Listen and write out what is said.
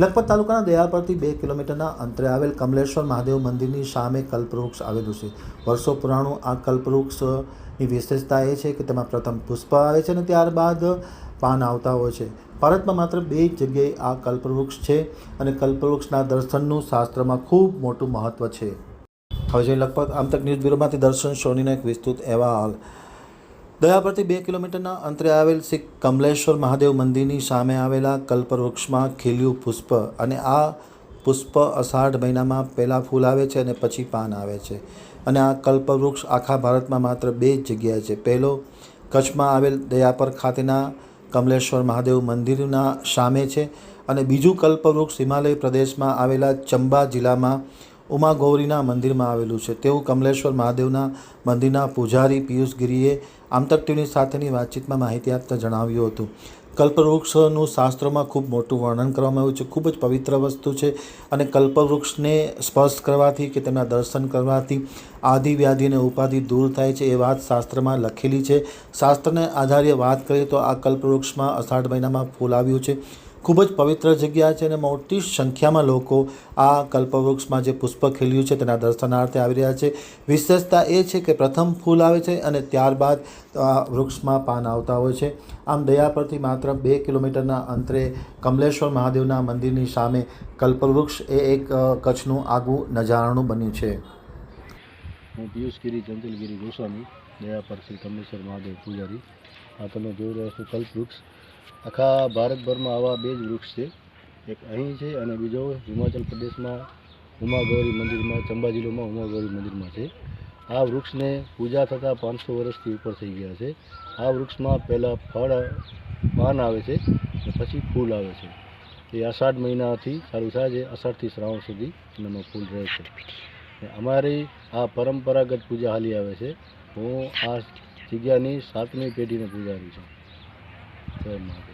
લખપત તાલુકાના દયાપરથી બે કિલોમીટરના અંતરે આવેલ કમલેશ્વર મહાદેવ મંદિરની સામે કલ્પવૃક્ષ આવેલું છે. વર્ષો પુરાણું આ કલ્પવૃક્ષની વિશેષતા એ છે કે તેમાં પ્રથમ પુષ્પ આવે છે અને ત્યારબાદ પાન આવતા હોય છે. ભારતમાં માત્ર બે જગ્યાએ આ કલ્પવૃક્ષ છે અને કલ્પવૃક્ષના દર્શનનું શાસ્ત્રમાં ખૂબ મોટું મહત્ત્વ છે. હવે જોઈએ લગભગ આમતક ન્યૂઝ બ્યુરોમાંથી દર્શન સોનીનો એક વિસ્તૃત અહેવાલ. દયાપરથી બે કિલોમીટરના અંતરે આવેલ શ્રી કમલેશ્વર મહાદેવ મંદિરની સામે આવેલા કલ્પવૃક્ષમાં ખીલ્યું પુષ્પ અને આ પુષ્પ અષાઢ મહિનામાં પહેલાં ફૂલ આવે છે અને પછી પાન આવે છે. અને આ કલ્પવૃક્ષ આખા ભારતમાં માત્ર બે જ જગ્યાએ છે. પહેલો કચ્છમાં આવેલ દયાપર ખાતેના કમલેશ્વર મહાદેવ મંદિરના સામે છે અને બીજું કલ્પવૃક્ષ હિમાલય પ્રદેશમાં આવેલા ચંબા જિલ્લામાં ઉમા ગૌરીના મંદિરમાં આવેલું છે. તેવું કમલેશ્વર મહાદેવના મંદિરના પૂજારી પિયુષ ગિરીએ આમતક સાથેની વાતચીતમાં માહિતી આપતા જણાવ્યું હતું. કલ્પવૃક્ષનું શાસ્ત્રોમાં ખૂબ મોટું વર્ણન કરવામાં આવ્યું છે. ખૂબ જ પવિત્ર વસ્તુ છે અને કલ્પવૃક્ષને સ્પર્શ કરવાથી કે તેમના દર્શન કરવાથી આદિ વ્યાધિ અને ઉપાધિ દૂર થાય છે એ વાત શાસ્ત્રમાં લખેલી છે. શાસ્ત્રને આધારે વાત કરીએ તો આ કલ્પવૃક્ષમાં અષાઢ મહિનામાં ફૂલ આવ્યું છે. ખૂબ જ પવિત્ર જગ્યા છે અને મોટી સંખ્યામાં લોકો આ કલ્પવૃક્ષમાં જે પુષ્પ ખીલ્યું છે તેના દર્શનાર્થે આવી રહ્યા છે. વિશેષતા એ છે કે પ્રથમ ફૂલ આવે છે અને ત્યારબાદ આ વૃક્ષમાં પાન આવતા હોય છે. આમ દયા પરથી માત્ર બે કિલોમીટરના અંતરે કમલેશ્વર મહાદેવના મંદિરની સામે કલ્પવૃક્ષ એ એક કચ્છનું આગવું નજારણું બન્યું છે. હું પિયુષગીરી ચંચલગીરી ગોસ્વામી. દયા પર શ્રી કમલેશ્વર મહાદેવ પૂજારી. આ તમે જોઈ રહ્યા છો કલ્પવૃક્ષ આખા ભારતભરમાં આવા બે જ વૃક્ષ છે. એક અહીં છે અને બીજો હિમાચલ પ્રદેશમાં, ઉમાગૌરી મંદિરમાં, ચંબા જિલ્લામાં, ઉમાગૌરી મંદિરમાં છે. આ વૃક્ષને પૂજા થતાં પાંચસો વર્ષથી ઉપર થઈ ગયા છે. આ વૃક્ષમાં પહેલાં ફળ, પાન આવે છે અને પછી ફૂલ આવે છે. એ અષાઢ મહિનાથી ચાલુ થાય છે અષાઢથી શ્રાવણ સુધી એનામાં ફૂલ રહે છે. અમારી આ પરંપરાગત પૂજા હાલી આવે છે. હું આ જગ્યાની સાતમી પેઢીને પૂજારી છું. જય માતા